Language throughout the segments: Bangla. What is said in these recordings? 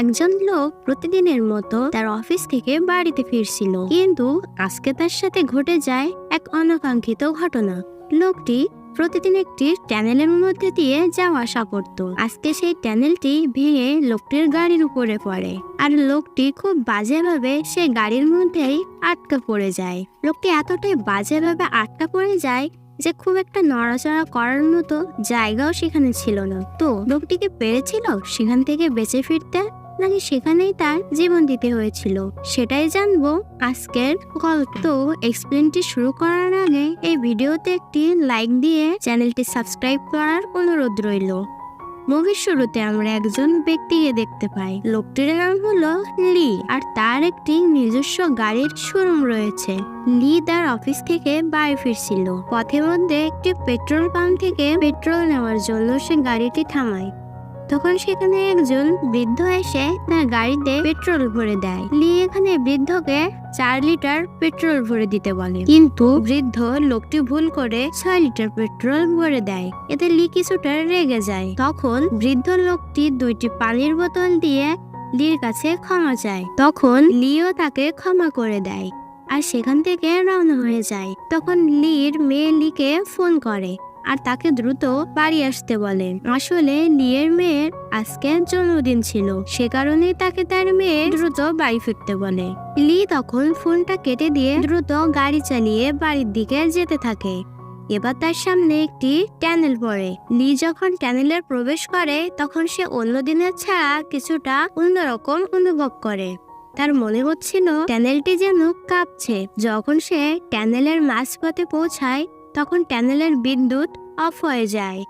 একজন লোক প্রতিদিনের মতো তার অফিস থেকে বাড়িতে ফিরছিল। কিন্তু আজকে তার সাথে ঘটে যায় এক অনাকাঙ্ক্ষিত ঘটনা। লোকটি প্রতিদিন একটি ট্যানেলের মধ্যে দিয়ে যাওয়া আসা করত। আজকে সেই ট্যানেলটি ভেঙে লোকটির গাড়ির উপরে পড়ে। আর লোকটি খুব বাজেভাবে সেই গাড়ির মধ্যেই আটকা পড়ে যায়। লোকটি এতটাই বাজেভাবে আটকা পড়ে যায় যে খুব একটা নড়াচড়া করার মতো জায়গাও সেখানে ছিল না। তো লোকটিকে পেরেছিল সেখান থেকে বেঁচে ফিরতে? নাকি সেখানেই তার জীবন দিতে হয়েছিল। সেটাই জানব আজকের গল্প। তো এক্সপ্লেনটি শুরু করার আগে এই ভিডিওতে একটি লাইক দিয়ে চ্যানেলটি সাবস্ক্রাইব করার অনুরোধ রইল। মুভির শুরুতে আমরা একজন ব্যক্তিকে দেখতে পাই। লোকটির নাম হলো লি আর তার একটি নিজস্ব গাড়ির শোরুম রয়েছে। লি তার অফিস থেকে বাড়ি ফিরছিল। পথে মধ্যে একটি পেট্রোল পাম্প থেকে পেট্রোল নেওয়ার জন্য সে গাড়িটি থামায়। তখন সেখানে একজন বৃদ্ধ এসে তার গাড়িতে পেট্রোল ভরে দেয়। লি এখানে বৃদ্ধকে চার লিটার পেট্রোল ভরে দিতে বলে। কিন্তু বৃদ্ধ লোকটি ভুল করে ছয় লিটার পেট্রোল ভরে দেয়। এতে লি কিছুটা রেগে যায়। তখন বৃদ্ধ লোকটি দুইটি পানির বোতল দিয়ে লির কাছে ক্ষমা চায়। তখন লিও তাকে ক্ষমা করে দেয়। আর সেখান থেকে রওনা হয়ে যায়। তখন লির মেয়ে লিকে ফোন করে। আর তাকে দ্রুত বাড়ি আসতে বলে। আসলে লিয়ের মেয়ের আজকে জন্মদিন ছিল। সে কারণে তাকে তার মেয়ে দ্রুত বাড়ি ফিরতে বলে। লি তখন ফোনটা কেটে দিয়ে দ্রুত গাড়ি চালিয়ে বাড়ির দিকে যেতে থাকে। এবার তার সামনে একটি ট্যানেল পড়ে। লি যখন ট্যানেলের প্রবেশ করে, তখন সে অন্য দিনের ছাড়া কিছুটা অন্যরকম অনুভব করে। তার মনে হচ্ছিল ট্যানেলটি যেন কাঁপছে। যখন সে ট্যানেলের মাঝপথে পৌঁছায় তখন ট্যানেলের বিদ্যুৎ অফ হয়ে যায়।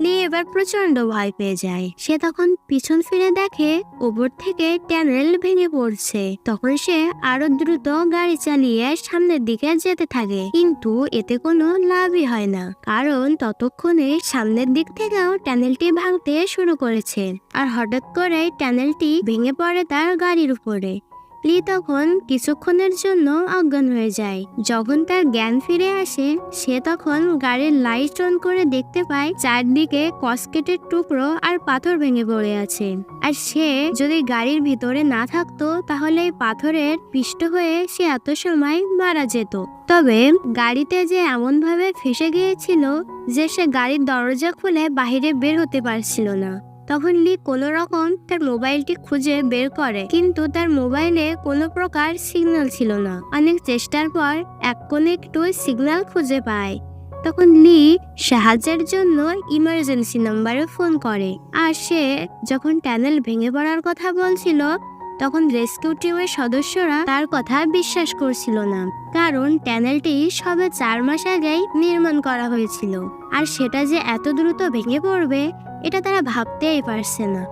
লি এবার প্রচণ্ড ভয় পেয়ে যায়। সে তখন পিছন ফিরে দেখে ওপর থেকে ট্যানেল ভেঙে পড়ছে। তখন সে আরও দ্রুত গাড়ি চালিয়ে সামনের দিকে যেতে থাকে। কিন্তু এতে কোনো লাভই হয় না। কারণ ততক্ষণে সামনের দিক থেকেও ট্যানেলটি ভাঙতে শুরু করেছে। আর হঠাৎ করে ট্যানেলটি ভেঙে পড়ে তার গাড়ির উপরে। লি তখন কিছুক্ষণের জন্য অজ্ঞান হয়ে যায়। যখন তার জ্ঞান ফিরে আসে, সে তখন গাড়ির লাইট অন করে দেখতে পায় চারদিকে কসকেটের টুকরো আর পাথর ভেঙে পড়ে আছে। আর সে যদি গাড়ির ভিতরে না থাকতো, তাহলে এই পাথরের পিষ্ট হয়ে সে এত সময় মারা যেত। তবে গাড়িতে যে এমন ভাবে ফেসে গিয়েছিল যে সে গাড়ির দরজা খুলে বাইরে বের হতে পারছিল না। তখন লি কোনো রকম তার মোবাইলটি খুঁজে বের করে। কিন্তু তার মোবাইলে কোনো প্রকার সিগন্যাল ছিল না। অনেক চেষ্টার পর এক কোনো একটু সিগন্যাল খুঁজে পায়। তখন লি সাহায্যের জন্য ইমার্জেন্সি নাম্বারে ফোন করে। আর সে যখন ট্যানেল ভেঙে পড়ার কথা বলছিল, তখন রেস্কিউ টিমের সদস্যরা তার কথা বিশ্বাস করছিল না। কারণ ট্যানেলটি সবে চার মাস আগেই নির্মাণ করা হয়েছিল। আর সেটা যে এত দ্রুত ভেঙে পড়বে এটা তারা ভাবতেই পারছে না।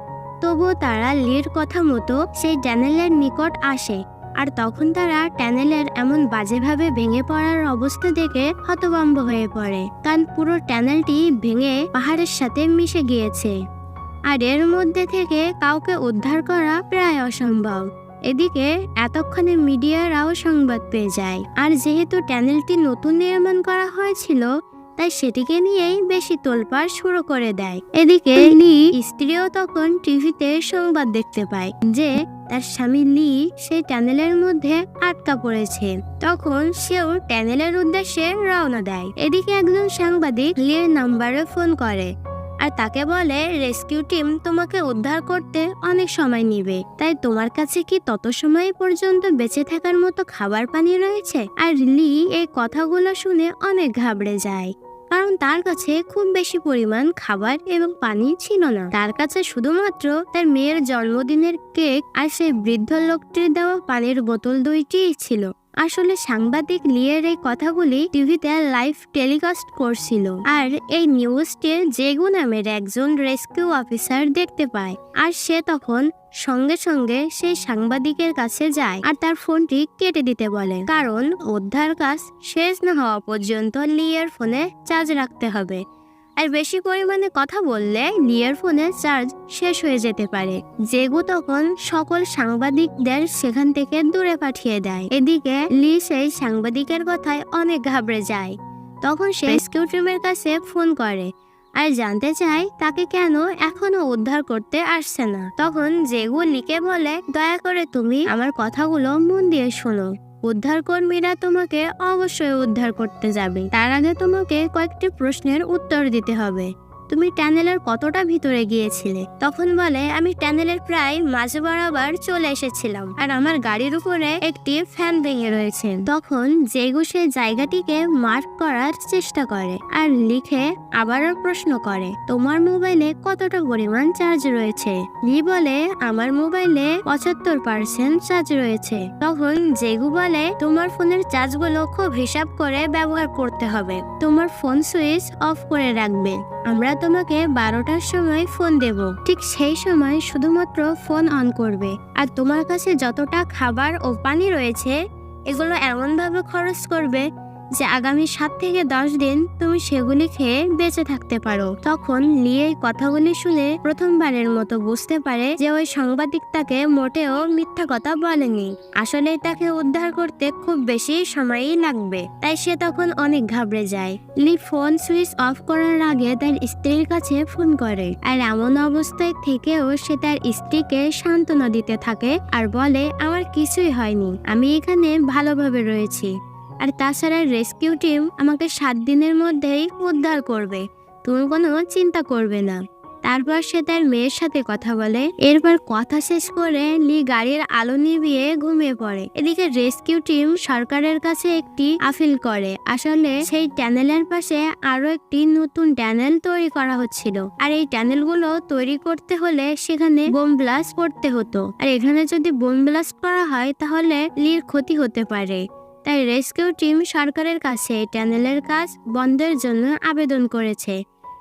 তবুও তারা লির কথা মতো সেই ট্যানেলের নিকট আসে, আর তখন তারা ট্যানেলের এমন বাজেভাবে ভেঙে পড়ার অবস্থা দেখে হতভম্ব হয়ে পড়ে, কারণ পুরো ট্যানেলটি ভেঙে পাহাড়ের সাথে মিশে গিয়েছে। আর এর মধ্যে থেকে কাউকে উদ্ধার করা প্রায় অসম্ভব। এদিকে এতক্ষণে মিডিয়ারাও সংবাদ পেয়ে যায়। আর যেহেতু ট্যানেলটি নতুন নির্মাণ করা হয়েছিল তাই সেটিকে নিয়েই বেশি তোলপাড় শুরু করে দেয়। এদিকে লি স্ত্রীও তখন টিভিতে সংবাদ দেখতে পায় যে তার স্বামী লি সেই ট্যানেলের মধ্যে আটকা পড়েছে। তখন সেও ট্যানেলের উদ্দেশ্যে রওনা দেয়। এদিকে একজন সাংবাদিক লির নাম্বারে ফোন করে আর তাকে বলে, রেস্কিউ টিম তোমাকে উদ্ধার করতে অনেক সময় নিবে। তাই তোমার কাছে কি তত সময় পর্যন্ত বেঁচে থাকার মতো খাবার পানি রয়েছে? আর লি এই কথাগুলো শুনে অনেক ঘাবড়ে যায়। কারণ তার কাছে খুব বেশি পরিমাণ খাবার এবং পানি ছিল না। তার কাছে শুধুমাত্র তার মেয়ের জন্মদিনের কেক আর সেই বৃদ্ধ লোকটির দেওয়া পানির বোতল দুইটিই ছিল। আসলে সাংবাদিক লিয়ের এই কথাগুলি টিভিতে লাইভ টেলিকাস্ট করছিল। আর এই নিউজটি জেগু নামের একজন রেস্কিউ অফিসার দেখতে পায়। আর সে তখন সঙ্গে সঙ্গে সেই সাংবাদিকের কাছে যায় আর তার ফোনটি কেটে দিতে বলে। কারণ উদ্ধার কাজ শেষ না হওয়া পর্যন্ত লিয়ের ফোনে চার্জ রাখতে হবে। আর বেশি পরিমাণে কথা বললে লিয়ের ফোনে চার্জ শেষ হয়ে যেতে পারে। জেগু তখন সকল সাংবাদিকদের সেখান থেকে দূরে পাঠিয়ে দেয়। এদিকে লি সেই সাংবাদিকের কথায় অনেক ঘাবড়ে যায়। তখন সে রেস্কিউ টিমের কাছে ফোন করে আর জানতে চায় তাকে কেন এখনও উদ্ধার করতে আসছে না। তখন জেগু লিকে বলে, দয়া করে তুমি আমার কথাগুলো মন দিয়ে শোনো। উদ্ধার কর্মীরা তোমাকে অবশ্যই উদ্ধার করতে যাবে। তার আগে তোমাকে কয়েকটি প্রশ্নের উত্তর দিতে হবে। তুমি ট্যানেলের কতটা ভিতরে গিয়েছিলে? তখন বলে, আমি ট্যানেলের প্রায় মাঝ বরাবর চলে এসেছিলাম আর আমার গাড়ির উপরে একটি ফ্যান ভেঙে রয়েছে। তখন জেগু সে জায়গাটিকে মার্ক করার চেষ্টা করে আর লিখে আবারও প্রশ্ন করে, তোমার মোবাইলে কতটা পরিমাণ চার্জ রয়েছে? লি বলে, আমার মোবাইলে পঁচাত্তর পার্সেন্ট চার্জ রয়েছে। তখন জেগু বলে, তোমার ফোনের চার্জগুলো খুব হিসাব করে ব্যবহার করতে হবে। তোমার ফোন সুইচ অফ করে রাখবে। আমরা তোমাকে বারোটার সময় ফোন দেব। ঠিক সেই সময় শুধুমাত্র ফোন অন করবে। আর তোমার কাছে যতটা খাবার ও পানি রয়েছে, এগুলো এমনভাবে খরচ করবে যে আগামী সাত থেকে দশ দিন তুমি সেগুলি খেয়ে বেঁচে থাকতে পারো। তখন লি এই কথাগুলি শুনে প্রথমবারের মতো বুঝতে পারে যে ওই সাংবাদিক তাকে মোটেও মিথ্যা কথা বলেনি। আসলে তাকে উদ্ধার করতে খুব বেশি সময়ই লাগবে, তাই সে তখন অনেক ঘাবড়ে যায়। লি ফোন সুইচ অফ করার আগে তার স্ত্রীর কাছে ফোন করে আর এমন অবস্থায় থেকেও সে তার স্ত্রীকে সান্ত্বনা দিতে থাকে আর বলে, আমার কিছুই হয়নি, আমি এখানে ভালোভাবে রয়েছি। আর তাছাড়া রেস্কিউ টিম আমাকে সাত দিনের মধ্যেই উদ্ধার করবে। তুমি কোনো চিন্তা করবে না। তারপর সে তার মেয়ের সাথে কথা বলে। এরপর কথা শেষ করে লি গাড়ির আলো নিভিয়ে ঘুমিয়ে পড়ে। এদিকে রেস্কিউ টিম সরকারের কাছে একটি আপিল করে। আসলে সেই ট্যানেলের পাশে আরও একটি নতুন ট্যানেল তৈরি করা হচ্ছিল। আর এই ট্যানেলগুলো তৈরি করতে হলে সেখানে বোম ব্লাস্ট করতে হতো। আর এখানে যদি বোম ব্লাস্ট করা হয় তাহলে লির ক্ষতি হতে পারে। তাই রেস্কিউ টিম সরকারের কাছে এই ট্যানেলের কাজ বন্ধের জন্য আবেদন করেছে।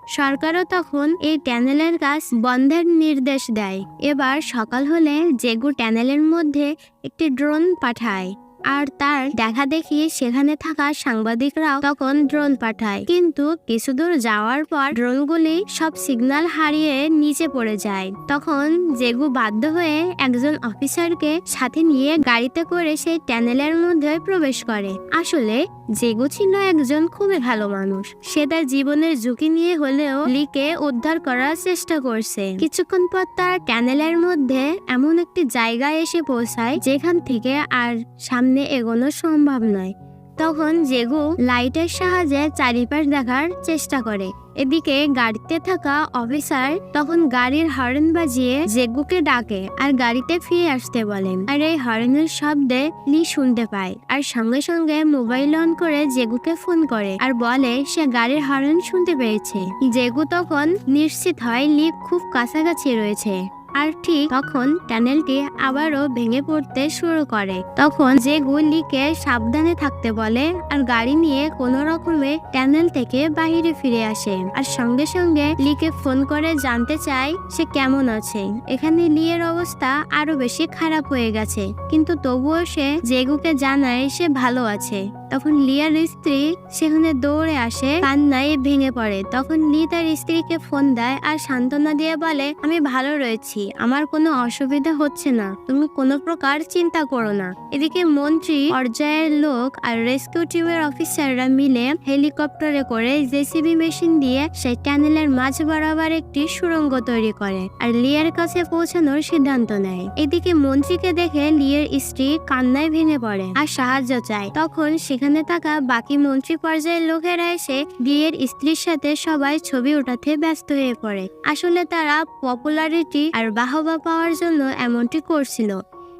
সরকারও তখন এই ট্যানেলের কাজ বন্ধের নির্দেশ দেয়। এবার সকাল হলে জেগু ট্যানেলের মধ্যে একটি ড্রোন পাঠায়। আর তার দেখা দেখি সেখানে থাকা সাংবাদিকরাও তখন ড্রোন পাঠায়। কিন্তু কিছু দূর যাওয়ার পর ড্রোনগুলি সব সিগন্যাল হারিয়ে নিচে পড়ে যায়। তখন জেগু বাধ্য হয়ে একজন অফিসারকে সাথে নিয়ে গাড়িতে করে সেই ট্যানেলের মধ্যে প্রবেশ করে। আসলে জেগু ছিল একজন খুবই ভালো মানুষ। সে তার জীবনের ঝুঁকি নিয়ে হলেও লিকে উদ্ধার করার চেষ্টা করছে। কিছুক্ষণ পর তার ট্যানেলের মধ্যে এমন একটি জায়গায় এসে পৌঁছায়, যেখান থেকে আর সামনে এগোনো সম্ভব নয়। তখন জেগু লাইটের সাহায্যে চারিপাশ দেখার চেষ্টা করে। এদিকে গাড়িতে থাকা অফিসার তখন গাড়ির হর্ন বাজিয়ে জেগুকে ডাকে আর গাড়িতে ফিরে আসতে বলেন। আর এই হর্নের শব্দে লি শুনতে পায় আর সঙ্গে সঙ্গে মোবাইল অন করে জেগুকে ফোন করে আর বলে, সে গাড়ির হর্ন শুনতে পেয়েছে। জেগু তখন নিশ্চিত হয় লি খুব কাছাকাছি রয়েছে। আর ঠিক তখন টানেলটি আবারও ভেঙে পড়তে শুরু করে। তখন যে গুলিকে সাবধানে থাকতে বলে আর গাড়ি নিয়ে কোনো রকমে টানেল থেকে বাহিরে ফিরে আসে। আর সঙ্গে সঙ্গে লিকে ফোন করে জানতে চায় সে কেমন আছে। এখানে লিয়ের অবস্থা আরও বেশি খারাপ হয়ে গেছে। কিন্তু তবুও সে জেগুকে জানায় সে ভালো আছে। তখন লিয়ার স্ত্রী সেখানে দৌড়ে আসে, কান্নায় ভেঙে পড়ে। তখন লি তার স্ত্রীকে ফোন দেয় আর সান্ত্বনা দিয়ে বলে, আমি ভালো রয়েছি, আমার কোনো অসুবিধা হচ্ছে না, তুমি কোনো প্রকার চিন্তা করো না। এদিকে মন্ত্রী পর্যায়ের লোক আর রেস্কিউ টিমের অফিসাররা মিলে হেলিকপ্টারে করে জেসিবি মেশিন দিয়ে সেই ট্যানেলের মাঝ বরাবর একটি সুড়ঙ্গ তৈরি করে আর লিয়ার কাছে পৌঁছানোর সিদ্ধান্ত নেয়। এদিকে মন্ত্রীকে দেখে লিয়ের স্ত্রী কান্নায় ভেঙে পড়ে আর সাহায্য চায়। তখন সেখানে থাকা বাকি মন্ত্রী পর্যায়ের লোকেরা এসে লিয়ের স্ত্রীর সাথে সবাই ছবি ওঠাতে ব্যস্ত হয়ে পড়ে। আসলে তারা পপুলারিটি আর বাহবা পাওয়ার জন্য এমনটি করছিল।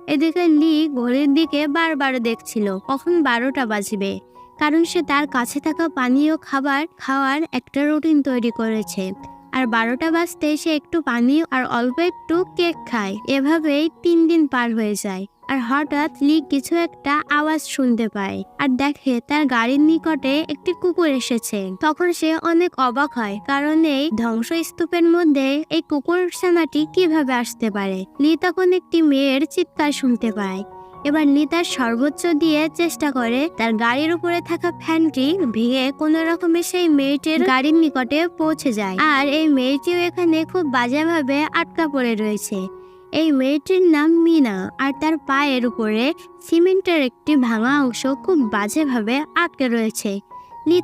এদিকে লি ঘড়ির দিকে বারবার দেখছিল, কখন বারোটা বাজবে। কারণ সে তার কাছে থাকা পানীয় খাবার খাওয়ার একটা রুটিন তৈরি করেছে। আর বারোটা বাজতে সে একটু পানি আর অল্প একটু কেক খায়। এভাবেই তিন দিন পার হয়ে যায়। আর হঠাৎ লি কিছু একটা আওয়াজ শুনতে পায়। আর দেখে তার গাড়ির নিকটে একটি কুকুর এসেছে। তখন সে অনেক অবাক হয়, কারণ এই ধ্বংসস্তূপের মধ্যে এই কুকুর সেনাটি কীভাবে আসতে পারে? লি তখন একটি মেয়ের চিৎকার শুনতে পায়। এবার লি তার সর্বোচ্চ দিয়ে চেষ্টা করে, তার গাড়ির উপরে থাকা ফ্যানটি ভেঙে কোন রকমে সেই মেয়েটির গাড়ির নিকটে পৌঁছে যায়। আর এই মেয়েটিও এখানে খুব বাজেভাবে আটকা পড়ে রয়েছে। এই মেয়েটির নাম মিনা আর তার পায়ের উপরে সিমেন্টের একটি ভাঙা অংশ খুব বাজেভাবে আটকে রয়েছে।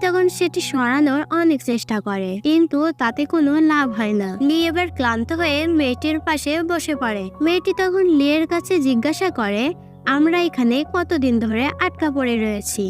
তখন সেটি সরানোর অনেক চেষ্টা করে, কিন্তু তাতে কোনো লাভ হয় না। লি এবার ক্লান্ত হয়ে মেয়েটির পাশে বসে পড়ে। মেয়েটি তখন লিয়ের কাছে জিজ্ঞাসা করে, আমরা এখানে কতদিন ধরে আটকা পড়ে রয়েছি?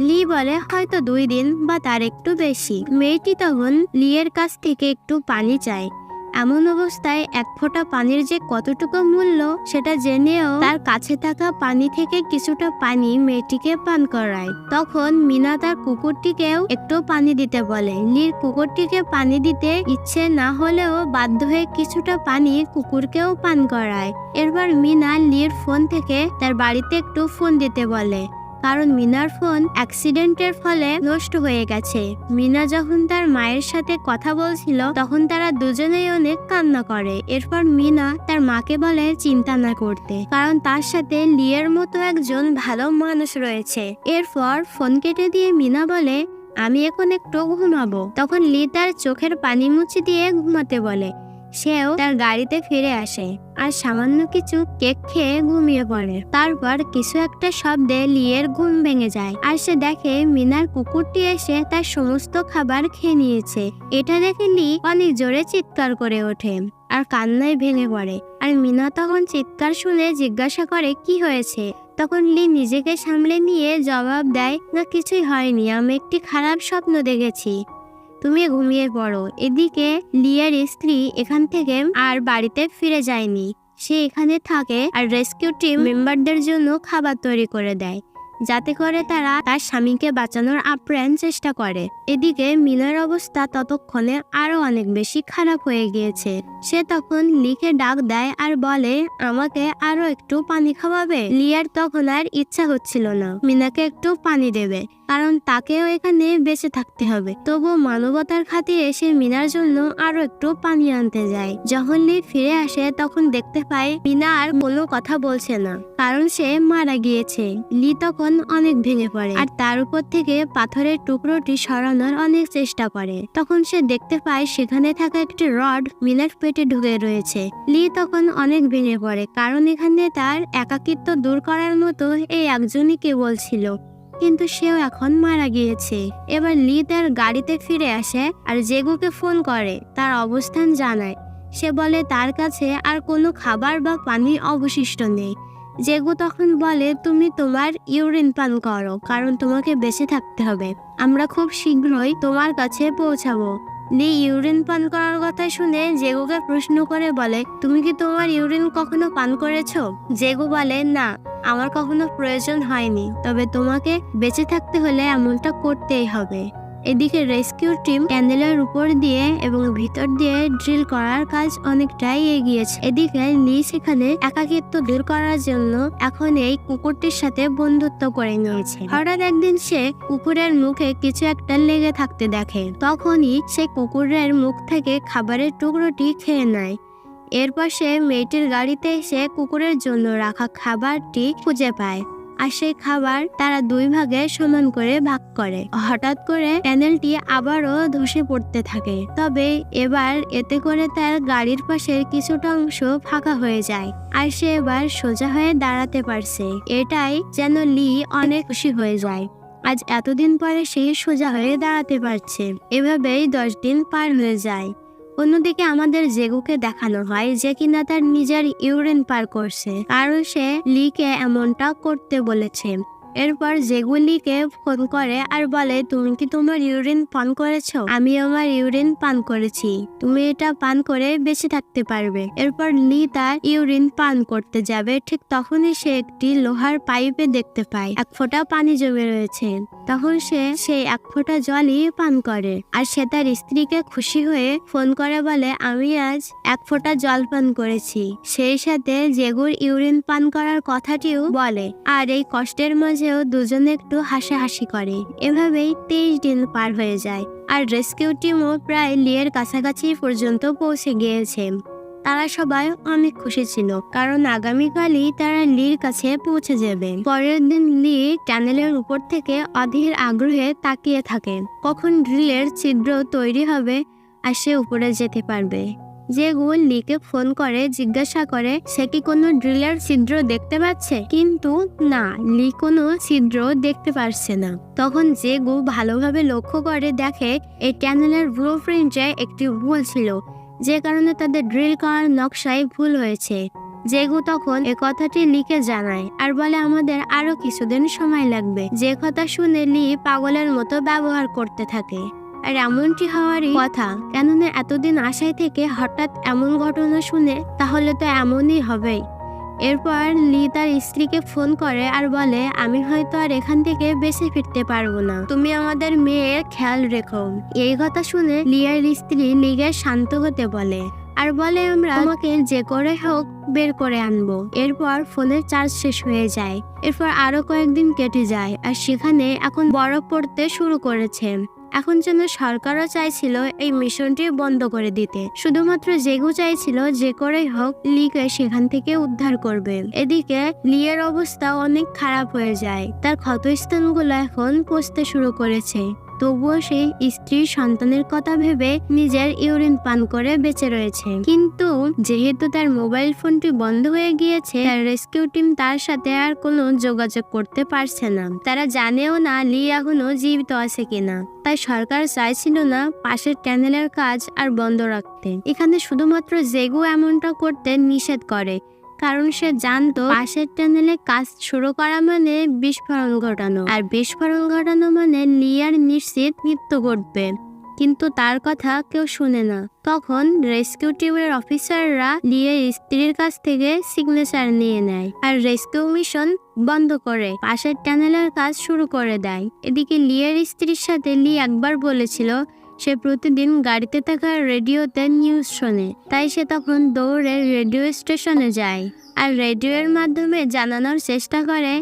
লি বলে, হয়তো দুই দিন বা তার একটু বেশি। মেয়েটি তখন লিয়ের কাছ থেকে একটু পানি চায়। এমন অবস্থায় এক ফোঁটা পানির যে কতটুকু মূল্য, সেটা জেনেও তার কাছে থাকা পানি থেকে কিছুটা পানি মেয়েটিকে পান করায়। তখন মিনা তার কুকুরটিকেও একটু পানি দিতে বলে। লির কুকুরটিকে পানি দিতে ইচ্ছে না হলেও বাধ্য হয়ে কিছুটা পানি কুকুরকেও পান করায়। এরপর মিনা লির ফোন থেকে তার বাড়িতে একটু ফোন দিতে বলে। কারণ মিনার ফোন অ্যাক্সিডেন্টের ফলে নষ্ট হয়ে গেছে। মিনা যখন তার মায়ের সাথে কথা বলছিল, তখন তারা দুজনেই অনেক কান্না করে। এরপর মিনা তার মাকে বলে চিন্তা না করতে, কারণ তার সাথে লিয়ের মতো একজন ভালো মানুষ রয়েছে। এরপর ফোন কেটে দিয়ে মিনা বলে, আমি এখন একটু ঘুমাবো। তখন লি তার চোখের পানি মুছে দিয়ে ঘুমাতে বলে। সেও তার গাড়িতে ফিরে আসে আর সামান্য কিছু কেক খেয়ে ঘুমিয়ে পড়ে। তারপর কিছু একটা শব্দে লিয়ের ঘুম ভেঙে যায় আর সে দেখে মিনার কুকুরটি এসে তার সমস্ত খাবার খেয়ে নিয়েছে। এটা দেখে লি অনেক জোরে চিৎকার করে ওঠে আর কান্নায় ভেঙে পড়ে। আর মিনা তখন চিৎকার শুনে জিজ্ঞাসা করে, কি হয়েছে? তখন লি নিজেকে সামলে নিয়ে জবাব দেয়, না, কিছুই হয়নি। আমি একটি খারাপ স্বপ্ন দেখেছি। তুমি ঘুমিয়ে পড়ো। এদিকে লিয়ার স্ত্রী এখান থেকে আর বাড়িতে ফিরে যায়নি। সে এখানে থাকে আর রেস্কিউ টিম মেম্বারদের জন্য খাবার তৈরি করে দেয়। যাতে করে তারা তার স্বামীকে বাঁচানোর আপ্রাণ চেষ্টা করে। এদিকে মিনার অবস্থা ততক্ষণে আরও অনেক বেশি খারাপ হয়ে গিয়েছে। সে তখন লিকে ডাক দেয় আর বলে, আমাকে আরও একটু পানি খাওয়াবে? লিয়ার তখন আর ইচ্ছা হচ্ছিল না। মিনাকে একটু পানি দেবে। কারণ তাকেও এখানে বেঁচে থাকতে হবে। তবু মানবতার খাতিরে সে মিনার জন্য আরও একটু পানি আনতে যায়। যখন লি ফিরে আসে, তখন দেখতে পায় মিনা আর কোনো কথা বলছে না, কারণ সে মারা গিয়েছে। লি তখন অনেক ভেঙে পড়ে আর তার উপর থেকে পাথরের টুকরোটি সরানোর অনেক চেষ্টা করে। তখন সে দেখতে পায় সেখানে থাকা একটি রড মিনার পেটে ঢুকে রয়েছে। লি তখন অনেক ভেঙে পড়ে, কারণ এখানে তার একাকিত্ব দূর করার মতো এই একজনই কেবল ছিল। কিন্তু সেও এখন মারা গিয়েছে। এবার লি তার গাড়িতে ফিরে আসে আর জেগুকে ফোন করে, তার অবস্থান জানায়। সে বলে, তার কাছে আর কোনো খাবার বা পানি অবশিষ্ট নেই। জেগু তখন বলে, তুমি তোমার ইউরিন পান করো, কারণ তোমাকে বেঁচে থাকতে হবে। আমরা খুব শীঘ্রই তোমার কাছে পৌঁছাবো। লি ইউরিন পান করার কথা শুনে জেগোকে প্রশ্ন করে বলে, তুমি কি তোমার ইউরিন কখনো পান করেছ? জেগু বলে, না, আমার কখনো প্রয়োজন হয়নি। তবে তোমাকে বেঁচে থাকতে হলে এমনটা করতেই হবে। এদিকে রেস্কিউ টিম ক্যান্ডেলের উপর দিয়ে এবং ভিতর দিয়ে ড্রিল করার কাজ অনেকটাই এগিয়েছে। এদিকে লি সেখানে একাকিত্ব দূর করার জন্য এখন এই কুকুরটির সাথে বন্ধুত্ব করে নিয়েছে। হঠাৎ একদিন সে কুকুরের মুখে কিছু একটা লেগে থাকতে দেখে। তখনই সে কুকুরের মুখ থেকে খাবারের টুকরোটি খেয়ে নেয়। এরপর সে মেয়েটির গাড়িতে এসে কুকুরের জন্য রাখা খাবারটি খুঁজে পায়। আর সেই খাবার তারা দুই ভাগে সমান করে ভাগ করে। হঠাৎ করে প্যানেলটি আবারও ধসে পড়তে থাকে। তবে এবার এতে করে তার গাড়ির পাশের কিছুটা অংশ ফাঁকা হয়ে যায় আর সে এবার সোজা হয়ে দাঁড়াতে পারছে। এটাই যেন লি অনেক খুশি হয়ে যায়। আজ এতদিন পরে সে সোজা হয়ে দাঁড়াতে পারছে। এভাবেই দশ দিন পার হয়ে যায়। অন্যদিকে আমাদের জেগুকে দেখানো হয় যে কিনা তার নিজের ইউরিন পার করছে। কারণ সে লিকে এমনটা করতে বলেছে। এরপর জেগু লিকে ফোন করে আর বলে, তুমি কি তোমার ইউরিন পান করেছ? আমি আমার ইউরিন পান করেছি। তুমি এটা পান করে বেঁচে থাকতে পারবে। এরপর লি তার ইউরিন পান করতে যাবে। ঠিক তখনই সে একটি লোহার পাইপে দেখতে পায়। এক ফোঁটা পানি জমে রয়েছে। তখন সে সেই এক ফোঁটা জলই পান করে। আর সে তার স্ত্রীকে খুশি হয়ে ফোন করে বলে, আমি আজ এক ফোঁটা জল পান করেছি। সেই সাথে জেগুর ইউরিন পান করার কথাটিও বলে। আর এই কষ্টের মাঝেও দুজনে একটু হাসাহাসি করে। এভাবেই তেইশ দিন পার হয়ে যায়। আর রেস্কিউ টিমও প্রায় লিয়ের কাছাকাছি পর্যন্ত পৌঁছে গিয়েছে। তারা সবাই অনেক খুশি ছিল, কারণ আগামীকালই তারা লির কাছে পৌঁছে যাবে। পরের দিন লি টানেলের উপর থেকে অধীর আগ্রহে তাকিয়ে থাকে। কখন ড্রিলের ছিদ্র তৈরি হবে আর সে উপরে যেতে পারবে। জেগু লিকে ফোন করে, জিজ্ঞাসা করে, সে কি কোনো ড্রিলের ছিদ্র দেখতে পাচ্ছে? কিন্তু না, লি কোনো ছিদ্র দেখতে পারছে না। তখন জেগু ভালোভাবে লক্ষ্য করে দেখে, এই ট্যানেলের ব্লু প্রিন্টে একটি ভুল ছিল। যে কারণে তাদের ড্রিল করার নকশায় ভুল হয়েছে। জেগু তখন এ কথাটি লিকে জানায় আর বলে, আমাদের আরও কিছুদিন সময় লাগবে। যে কথা শুনে লি পাগলের মতো ব্যবহার করতে থাকে। আর এমনটি হওয়ারই কথা। কেননা এতদিন আশায় থেকে হঠাৎ এমন ঘটনা শুনে তাহলে তো এমনই হবে এরপর লি তার স্ত্রীকে ফোন করে আর বলে, আমি হয়তো আর এখান থেকে বেঁচে ফিরতে পারব না। তুমি আমাদের মেয়ের খেয়াল রেখো। এই কথা শুনে লিয়ার স্ত্রী লিগে শান্ত হতে বলে। আর বলে, আমরা তোমাকে যে করে হোক বের করে আনব। এরপর ফোনের চার্জ শেষ হয়ে যায়। এরপর আরও কয়েকদিন কেটে যায়। আর সেখানে এখন বরফ পড়তে শুরু করেছে। এখন যেন সরকারও চাইছিল এই মিশনটি বন্ধ করে দিতে। শুধুমাত্র জেগু চাইছিল যে করেই হোক লিকে সেখান থেকে উদ্ধার করবে। এদিকে লিয়ের অবস্থা অনেক খারাপ হয়ে যায়। তার ক্ষতস্থানগুলো এখন পচতে শুরু করেছে। তবুও সে স্ত্রীর সন্তানের কথা ভেবে নিজের ইউরিন পান করে বেঁচে রয়েছে। কিন্তু যেহেতু তার মোবাইল ফোনটি বন্ধ হয়ে গিয়েছে, তার রেস্কিউ টিম তার সাথে আর কোনো যোগাযোগ করতে পারছে না। তারা জানেও না লি এখনও জীবিত আছে কিনা। তাই সরকার চাইছিল না পাশের ট্যানেলের কাজ আর বন্ধ রাখতে। এখানে শুধুমাত্র জেগু এমনটা করতে নিষেধ করে। কারণ সে জানতো পাশের ট্যানেলে কাজ শুরু করা মানে বিস্ফোরণ ঘটানো। আর বিস্ফোরণ ঘটানো মানে লিয়ার নিশ্চিত মৃত্যু ঘটবে। কিন্তু তার কথা কেউ শুনে না। তখন রেস্কিউ টিমের অফিসাররা লিয়ের স্ত্রীর কাছ থেকে সিগনেচার নিয়ে নেয় আর রেস্কিউ মিশন বন্ধ করে, পাশের ট্যানেলের কাজ শুরু করে দেয়। এদিকে লিয়ের স্ত্রীর সাথে লি একবার বলেছিল সে প্রতিদিন গাড়িতে থাকা রেডিওতে নিউজ শোনে। তাই সে তখন দৌড়ে রেডিও স্টেশনে যায় আর রেডিওর মাধ্যমে জানানোর চেষ্টা করে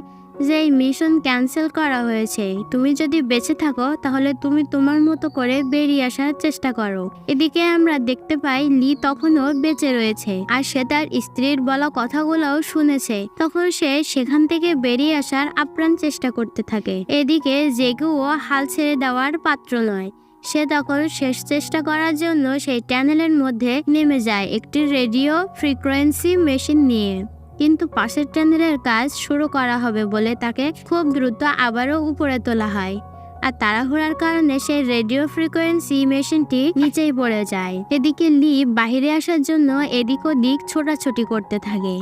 যে এই মিশন ক্যান্সেল করা হয়েছে। তুমি যদি বেঁচে থাকো, তাহলে তুমি তোমার মতো করে বেরিয়ে আসার চেষ্টা করো। এদিকে আমরা দেখতে পাই, লি তখনও বেঁচে রয়েছে আর সে তার স্ত্রীর বলা কথাগুলোও শুনেছে। তখন সে সেখান থেকে বেরিয়ে আসার আপ্রাণ চেষ্টা করতে থাকে। এদিকে জেগুও হাল ছেড়ে দেওয়ার পাত্র নয়। সে তখন শেষ চেষ্টা করার জন্য সেই ট্যানেলের মধ্যে নেমে যায় একটি রেডিও ফ্রিকোয়েন্সি মেশিন নিয়ে। কিন্তু পাশের ট্যানেলের কাজ শুরু করা হবে বলে তাকে খুব দ্রুত আবারও উপরে তোলা হয়। আর তাড়াহুড়ার কারণে সেই রেডিও ফ্রিকোয়েন্সি মেশিনটি নিচেই পড়ে যায়। এদিকে লি বাইরে আসার জন্য এদিক ওদিক ছোটাছুটি করতে থাকে।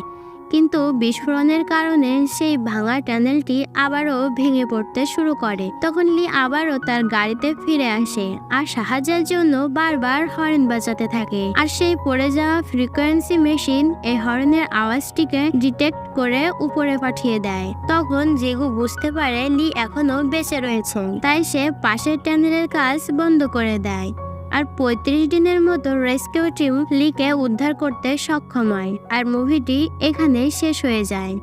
কিন্তু বিস্ফোরণের কারণে সেই ভাঙা ট্যানেলটি আবারও ভেঙে পড়তে শুরু করে। তখন লি আবারও তার গাড়িতে ফিরে আসে আর সাহায্যের জন্য বারবার হর্ন বাজাতে থাকে। আর সেই পড়ে যাওয়া ফ্রিকোয়েন্সি মেশিন এই হর্নের আওয়াজটিকে ডিটেক্ট করে উপরে পাঠিয়ে দেয়। তখন জেগু বুঝতে পারে লি এখনও বেঁচে রয়েছে। তাই সে পাশের ট্যানেলের কাজ বন্ধ করে দেয়। আর পঁয়ত্রিশ দিনের মতো রেস্কিউ টিম লিকে উদ্ধার করতে সক্ষম হয়, আর মুভিটি এখানে শেষ হয়ে যায়।